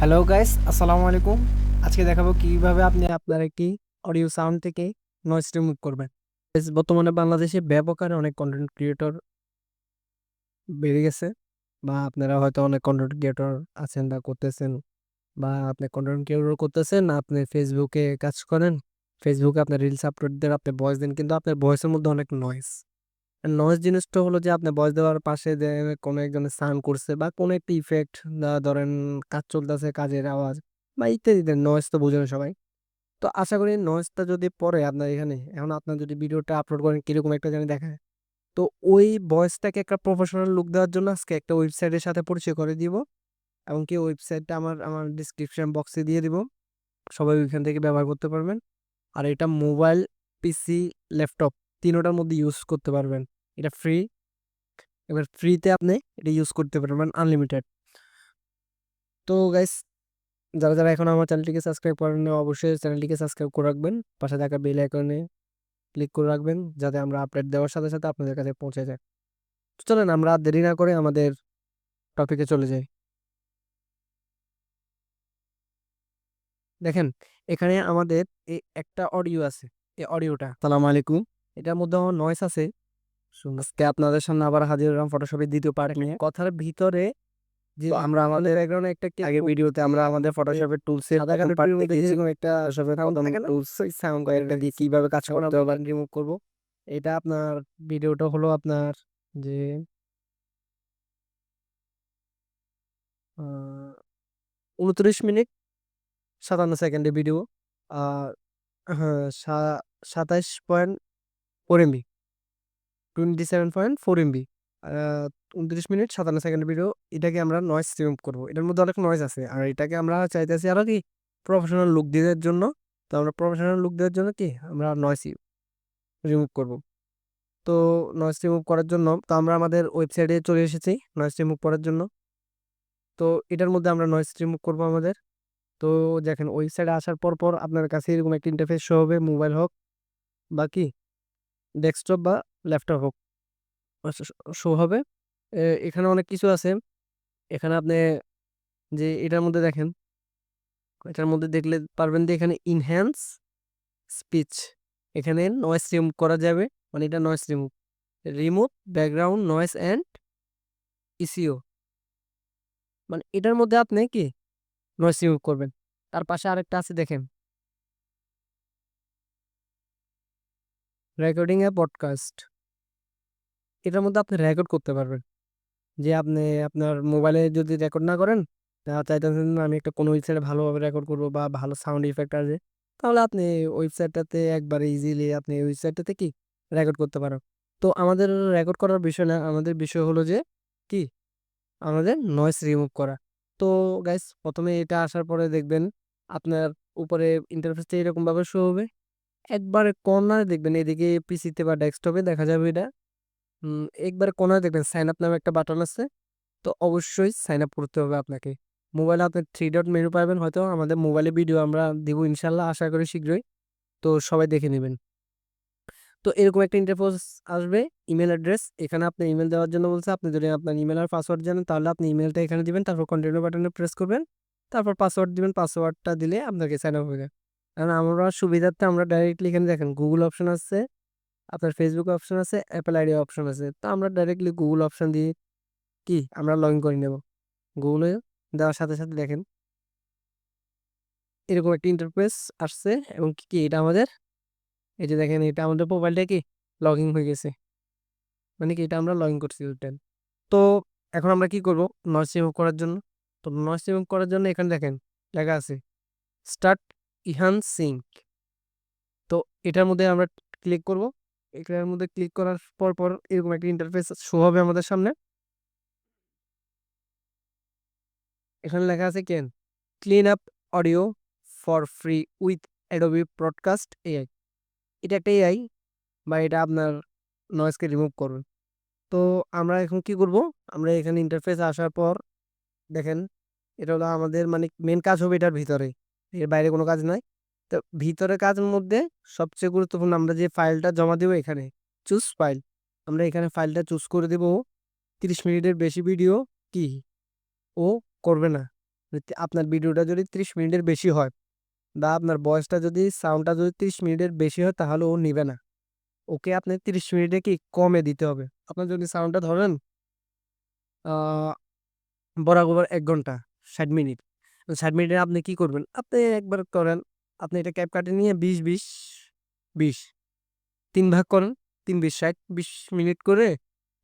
Hello guys আসসালামু আলাইকুম আজকে দেখাবো কীভাবে আপনি আপনার একটি অডিও সাউন্ড থেকে নয়েজ রিমুভ করবেন। বর্তমানে বাংলাদেশে ব্যাপক হারে অনেক কন্টেন্ট ক্রিয়েটর বেড়ে গেছে বা আপনারা হয়তো অনেক কন্টেন্ট ক্রিয়েটর আছেন বা করতেছেন বা আপনি কন্টেন্ট ক্রিয়েটর করতেছেন, আপনি ফেসবুকে কাজ করেন ফেসবুকে আপনার রিলস আপলোড দেন, আপনি ভয়েস দেন, কিন্তু আপনার ভয়েসের মধ্যে অনেক নয়েজ নয়েজ জিনিসটা হলো যে, আপনি ভয়েস দেওয়ার পাশে যে, কোনো একজন সাউন্ড করছে বা কোনো একটা ইফেক্ট ধরেন কাজ চলতেছে, কাজের আওয়াজ বা ইত্যাদি নয়েজ তো বোঝেন সবাই। তো আশা করি নয়েজটা যদি পড়ে আপনার এখানে, এখন আপনার যদি ভিডিওটা আপলোড করেন, কীরকম একটা জানি দেখায়। তো ওই ভয়েসটাকে একটা প্রফেশনাল লুক দেওয়ার জন্য আজকে একটা ওয়েবসাইটের সাথে পরিচয় করে দিব এবং কি ওয়েবসাইটটা আমার আমার ডিসক্রিপশন বক্সে দিয়ে দিব। সবাই ওইখান থেকে ব্যবহার করতে পারবেন। আর এটা মোবাইল পিসি ল্যাপটপ তিনোটার মধ্যে ইউজ করতে পারবেন। এটা ফ্রি এবার ফ্রিতে আপনি এটা ইউজ করতে পারবেন আনলিমিটেড তো গাইস যারা যারা এখন আমার চ্যানেলটিকে সাবস্ক্রাইব করেন অবশ্যই চ্যানেলটিকে সাবস্ক্রাইব করে রাখবেন। পাশে থাকা বেল আইকনে ক্লিক করে রাখবেন, যাতে আমরা আপডেট দেওয়ার সাথে সাথে আপনাদের কাছে পৌঁছে যায়। তো চলেন, আমরা দেরি না করে আমাদের টপিকে চলে যাই। দেখেন, এখানে আমাদের একটা অডিও আছে, এই অডিওটা সালাম আলাইকুম। এটার মধ্যে আমার নয়েস আছে আজকে আপনাদের সামনে আবার হাজির হলাম ফটোশপের দ্বিতীয় পার্ট নিয়ে। কথার ভিতরে যে আমরা আমাদের ব্যাকগ্রাউন্ডে একটা কি আগে ভিডিওতে আমরা আমাদের ফটোশপের টুলস এর সাদা কালো টুল দেখেছিলাম একটা টুলস সাউন্ড দিয়ে কীভাবে কাজ করতে হবে? রিমুভ করব। এটা আপনার ভিডিওটা হলো আপনার যে উনত্রিশ মিনিট সাতান্ন সেকেন্ডের ভিডিও আর হ্যাঁ সাতাইশ point four MB twenty seven point four MB উনত্রিশ মিনিট সাতান্ন সেকেন্ড ভিডিও এটাকে আমরা নয়েজ রিমুভ করব। এটার মধ্যে অনেক নয়েজ আছে। আর এটাকে আমরা চাইতেছি আরও কি? প্রফেশনাল লুক দেওয়ার জন্য। তো আমরা প্রফেশনাল লুক দেওয়ার জন্য কি? আমরা নয়েজ রিমুভ করব। তো নয়েজ রিমুভ করার জন্য, তো আমরা আমাদের ওয়েবসাইটে চলে এসেছি নয়েজ রিমুভ করার জন্য। তো এটার মধ্যে আমরা নয়েজ রিমুভ করব আমাদের। তো দেখেন ওয়েবসাইটে আসার পর পর আপনার কাছে এরকম একটা ইন্টারফেস শো হবে মোবাইল হোক বা কি? ডেস্কটপ বা ল্যাপটপ হোক। শো হবে। এখানে অনেক কিছু আছে। এখানে আপনি যে এটার মধ্যে দেখেন, এটার মধ্যে দেখলে পারবেন যে এখানে ইনহ্যান্স স্পিচ এখানে নয়েস রিমুভ করা যাবে। মানে এটা noise remove remove background noise and echo মানে এটার মধ্যে আপনি কি? নয়েস রিমুভ করবেন। তার পাশে আরেকটা আছে দেখেন। রেকর্ডিং এ পডকাস্ট এটার মধ্যে আপনি রেকর্ড করতে পারবেন। যে আপনি, আপনার মোবাইলে যদি রেকর্ড না করেন চাইতেছেন আমি একটা কোনো ওয়েবসাইটে ভালোভাবে রেকর্ড করব বা ভালো সাউন্ড ইফেক্ট আসবে তাহলে আপনি ওয়েবসাইটটাতে একবারে ইজিলি আপনি ওয়েবসাইটটাতে কি? রেকর্ড করতে পারো। তো আমাদের রেকর্ড করার বিষয় না, আমাদের বিষয় হলো যে কি? আমাদের নয়েস রিমুভ করা। তো গাইস প্রথমে এটা আসার পরে দেখবেন আপনার উপরে ইন্টারফেসটা এরকমভাবে শো হবে। একবারে কর্নারে দেখবেন, এদিকে পিসিতে বা ডেস্কটপে দেখা যাবে এটা। একবারে কোনায় দেখবেন সাইন আপ নামে একটা বাটন আছে। তো অবশ্যই সাইন আপ করতে হবে আপনাকে। মোবাইলে আপনি থ্রি ডট মেনু পাবেন, হয়তো আমাদের মোবাইলে ভিডিও আমরা দিব ইনশাল্লাহ, আশা করি শীঘ্রই। তো সবাই দেখে নেবেন। তো এরকম একটা ইন্টারফেস আসবে ইমেল অ্যাড্রেস এখানে আপনি ইমেল দেওয়ার জন্য বলছে, আপনি যদি আপনার ইমেল আর পাসওয়ার্ড জানেন, তাহলে আপনি ইমেলটা এখানে দিবেন, তারপর কন্টিনিউ বাটনে প্রেস করবেন। তারপর পাসওয়ার্ড দিবেন পাসওয়ার্ডটা দিলে আপনাকে সাইন আপ হয়ে যায় কারণ আমরা সুবিধার্থে আমরা ডাইরেক্টলি এখানে দেখেন গুগল অপশন আছে, আপনার ফেসবুক অপশন আছে অ্যাপেল আইডি অপশন আছে। তো আমরা ডাইরেক্টলি গুগল অপশন দিয়ে কি? আমরা লগ ইন করে নেব। গুগলে দেওয়ার সাথে সাথে দেখেন। এরকম একটা ইন্টারফেস আসছে এবং কি এটা আমাদের? এই যে দেখেন এটা আমাদের মোবাইলটা কি? লগ ইন হয়ে গেছে। মানে কি এটা আমরা লগ ইন করছি ওইটান তো এখন আমরা কি করব? নয়েস রিমুভ করার জন্য। তো নয়েস রিমুভ করার জন্য এখানে দেখেন লেখা আছে স্টার্ট ইহান সিঙ্ক তো এটার মধ্যে আমরা ক্লিক করব। এটার মধ্যে ক্লিক করার পর পর এরকম একটা ইন্টারফেস শো হবে আমাদের সামনে। এখানে লেখা আছে কেন clean up audio for free with Adobe broadcast AI এটা একটা এআই বা এটা আপনার নয়েজকে রিমুভ করবে। তো আমরা এখন কি করব? আমরা এখানে ইন্টারফেস আসার পর, দেখেন, এটা হলো আমাদের মানে মেন কাজ হবে এটার ভিতরে। এর বাইরে কোনো কাজ নাই। তো ভিতরে কাজের মধ্যে সবচেয়ে গুরুত্বপূর্ণ আমরা যে ফাইলটা জমা দেবো এখানে, চুজ ফাইল। আমরা এখানে ফাইলটা চুজ করে দেব, তিরিশ মিনিটের বেশি ভিডিও কি ও করবে না। আপনার ভিডিওটা যদি ত্রিশ মিনিটের বেশি হয় বা আপনার বয়সটা যদি, সাউন্ডটা যদি ত্রিশ মিনিটের বেশি হয় তাহলে ও নিবে না। ওকে আপনি তিরিশ মিনিটে কি কমে দিতে হবে? আপনার যদি সাউন্ডটা ধরেন বরাবর এক ঘণ্টা, ষাট মিনিট। ষাট মিনিটে আপনি কি করবেন? আপনি একবার করেন, আপনি এটা ক্যাপ কাটে নিয়ে বিশ বিশ বিশ, তিন ভাগ করেন, তিন বিশ, ষাট, বিশ মিনিট করে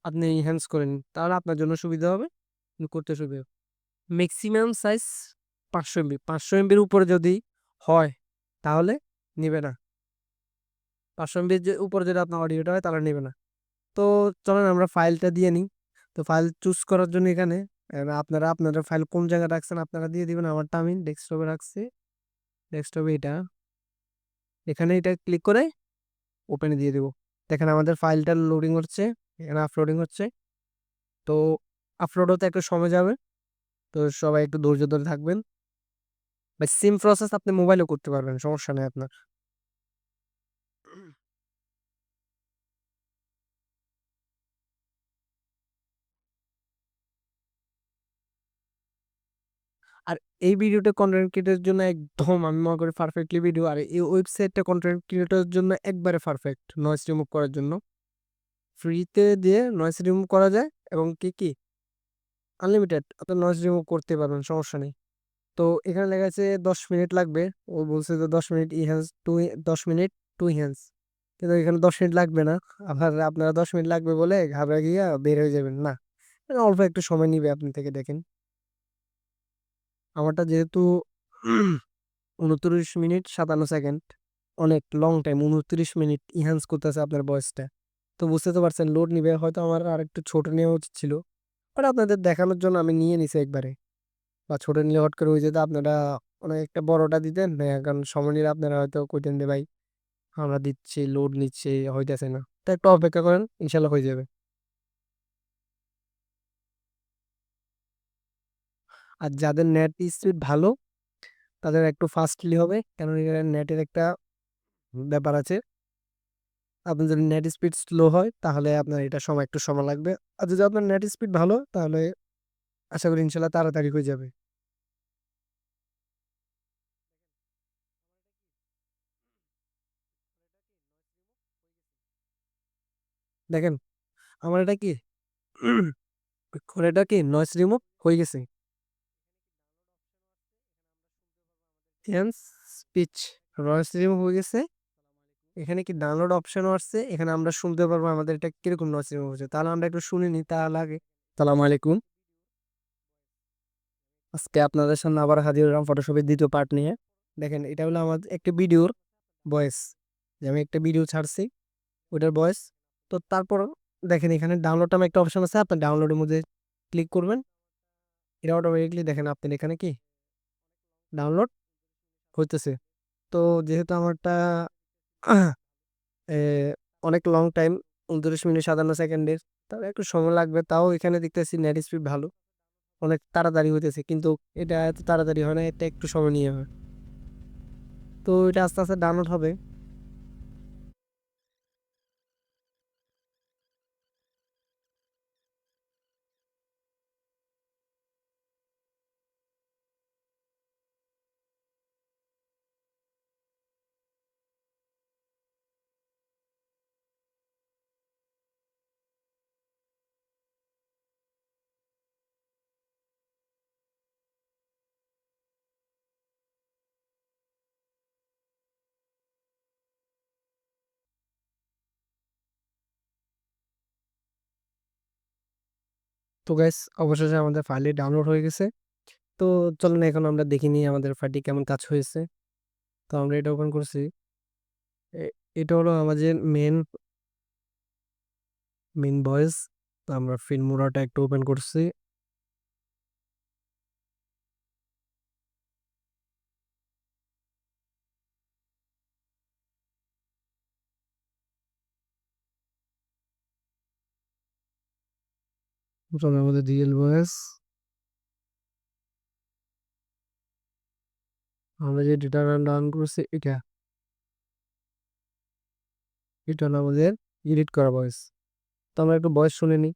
আপনি ইনহ্যান্স করে নিন। তাহলে আপনার জন্য সুবিধা হবে করতে সুবিধা ম্যাক্সিমাম সাইজ পাঁচশো এমবি পাঁচশো এমবির উপরে যদি হয়, তাহলে নেবে না। পাঁচশো এমবির উপরে যদি আপনার অডিওটা হয়, তাহলে নেবে না। তো চলেন আমরা ফাইলটা দিয়ে নিই। তো ফাইল চুজ করার জন্য এখানে আপনারা আপনাদের ফাইল কোন জায়গায় রাখছেন আপনারা দিয়ে দিবেন, আমারটা আমি ডেস্কটপে রাখছি। ডেস্কটপে এটা। এখানে এটা ক্লিক করে ওপেনে দিয়ে দেবো। দেখেন আমাদের ফাইলটা লোডিং হচ্ছে, এখানে আপলোডিং হচ্ছে। তো আপলোড হতে একটু সময় যাবে। তো সবাই একটু ধৈর্য ধরে থাকবেন। বা সিম প্রসেস আপনি মোবাইলেও করতে পারবেন, সমস্যা নেই আপনার। আর এই ভিডিওটা কন্টেন্ট ক্রিয়েটরের জন্য একদম আমি মনে করি পারফেক্টলি ভিডিও আর এই ওয়েবসাইটটা কন্টেন্ট ক্রিয়েটরের জন্য একবারে পারফেক্ট নয়েস রিমুভ করার জন্য। ফ্রিতে দিয়ে নয়েস রিমুভ করা যায় এবং কি কি? আনলিমিটেড আপনার নয়েস রিমুভ করতে পারবেন, সমস্যা নেই। তো এখানে লেখা আছে দশ মিনিট লাগবে, ও বলছে যে দশ মিনিট ইহ্যান্স টু দশ মিনিট টু ইহ্যান্স কিন্তু এখানে দশ মিনিট লাগবে না, আবার আপনারা দশ মিনিট লাগবে বলে ঘাবড়ে গিয়ে বের হয়ে যাবেন, না। অল্প একটু সময় নিবে আপনি থেকে দেখেন। আমারটা যেহেতু উনত্রিশ মিনিট সাতান্ন সেকেন্ড, অনেক লং টাইম উনত্রিশ মিনিট ইনহ্যান্স করতেছে আপনার বয়সটা। তো বুঝতে তো পারছেন লোড নিবে, হয়তো আমার আর একটু ছোট নেওয়া উচিত ছিল। বাট আপনাদের দেখানোর জন্য আমি নিয়ে নিছি একবারে। বা ছোটো নিলে হট করে হয়ে যেত আপনারা অনেক একটা বড়টা দিতেন কারণ সময় নিলে আপনারা হয়তো কইতেন যে, ভাই, আমরা দিচ্ছি লোড নিচ্ছি, হইতেছে না। তো একটু অপেক্ষা করেন, ইনশাল্লাহ হয়ে যাবে। আর যাদের নেট স্পিড ভালো, তাদের একটু ফাস্টলি হবে। কেন নেটের একটা ব্যাপার আছে। আপনার যদি নেট স্পিড স্লো হয়, তাহলে আপনার এটা সময়, একটু সময় লাগবে। আর যদি আপনার নেট স্পিড ভালো, তাহলে আশা করি ইনশাল্লাহ তাড়াতাড়ি হয়ে যাবে। দেখেন, আমার এটা কি? এটা কি? নয়েস রিমুভ হয়ে গেছে। স্পিচ নয়েস রিমুভ হয়ে গেছে। এখানে কি ডাউনলোড অপশনও আসছে? এখানে আমরা শুনতে পারব আমাদের এটা কীরকম নয়েস রিমুভ হচ্ছে তাহলে আমরা একটু শুনে নিই, তাহলে আগে। সালাম আলাইকুম। আজকে আপনাদের সামনে আবার হাজির হলাম ফটোশপের দ্বিতীয় পার্ট নিয়ে। দেখেন, এটা হলো আমাদের একটা ভিডিওর ভয়েস যে আমি একটা ভিডিও ছাড়ছি, ওইটার ভয়েস তো তারপর দেখেন, এখানে ডাউনলোড নামে একটা অপশন আছে। আপনার ডাউনলোডের মধ্যে ক্লিক করবেন। এটা অটোমেটিকলি দেখেন আপনি এখানে কি? ডাউনলোড হইতেছে। তো যেহেতু আমারটা অনেক লং টাইম উনত্রিশ মিনিট সাতান্ন সেকেন্ডের, তাহলে একটু সময় লাগবে। তাও এখানে দেখতেছি নেট স্পিড ভালো। অনেক তাড়াতাড়ি হইতেছে, কিন্তু এটা এত তাড়াতাড়ি হয় না, এটা একটু সময় নিয়ে হয়। তো এটা আস্তে আস্তে ডাউনলোড হবে। তো গ্যাস অবশেষে আমাদের ফাইলটি ডাউনলোড হয়ে গেছে। তো চলেন এখন আমরা দেখি নিই আমাদের ফাইলটি কেমন কাজ হয়েছে। তো আমরা এটা ওপেন করছি। এটা হলো আমাদের মেন মেন ভয়েস তো আমরা ফিল্মোরাটা একটু ওপেন করছি। চলো আমাদের রিয়েল ভয়েস আমরা যে ডেটা ডাউন করছি, এটা। এটা হলো আমাদের এডিট করা ভয়েস তো আমরা একটু ভয়েস শুনে নিই।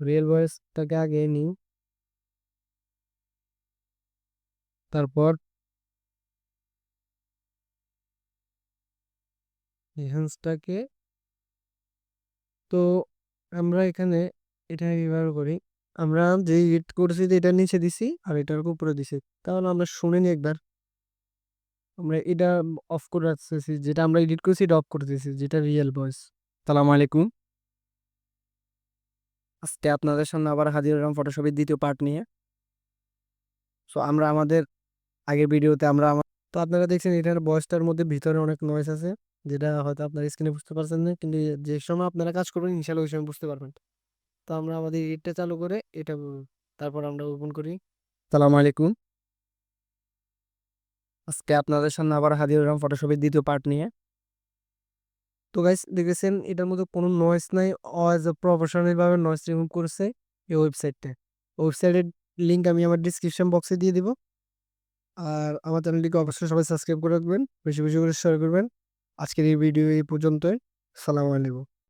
রিয়েল ভয়েসটাকে আগে নিই। তারপর এনহান্সটাকে তো আমরা এখানে এটা কীভাবে করি। আমরা যে এডিট করছি যে এটার নিচে দিছি আর এটার উপরে দিছি। তাহলে আমরা শুনিনি একবার। আমরা এটা অফ করে রাখতেছি। যেটা আমরা এডিট করছি এটা অফ করে দিয়েছি যেটা রিয়েল ভয়েস সালাম আলাইকুম। আজকে আপনাদের সামনে আবার হাজির হলাম ফটোশপের দ্বিতীয় পার্ট নিয়ে। সো আমরা আমাদের আগের ভিডিওতে আমরা আমা- তো আপনারা দেখছেন এটার ভয়েসটার মধ্যে ভিতরে অনেক নয়েস আছে, যেটা হয়তো আপনার স্ক্রিনে বুঝতে পারছেন না, কিন্তু যে সময় আপনারা কাজ করবেন ইনশাল্লাহ ওই সময় বুঝতে পারবেন। তো আমরা আমাদের এডিটটা চালু করে এটা তারপর আমরা ওপেন করি। সালাম আলাইকুম। আজকে আপনাদের সামনে আবার হাজির হলাম ফটোশপের দ্বিতীয় পার্ট নিয়ে। তো গাইস দেখেছেন এটার মধ্যে কোনো নয়েস নাই অ্যাজ এ প্রফেশনাল ভাবে নয়েস রিমুভ করেছে এই ওয়েবসাইটটা ওয়েবসাইটের লিঙ্ক আমি আমার ডিসক্রিপশন বক্সে দিয়ে দিব। আর আমার চ্যানেলটিকে অবশ্যই সবাই সাবস্ক্রাইব করে রাখবেন, বেশি বেশি করে শেয়ার করবেন। আজকের এই ভিডিও এই পর্যন্তই। সালাম আলাইকুম।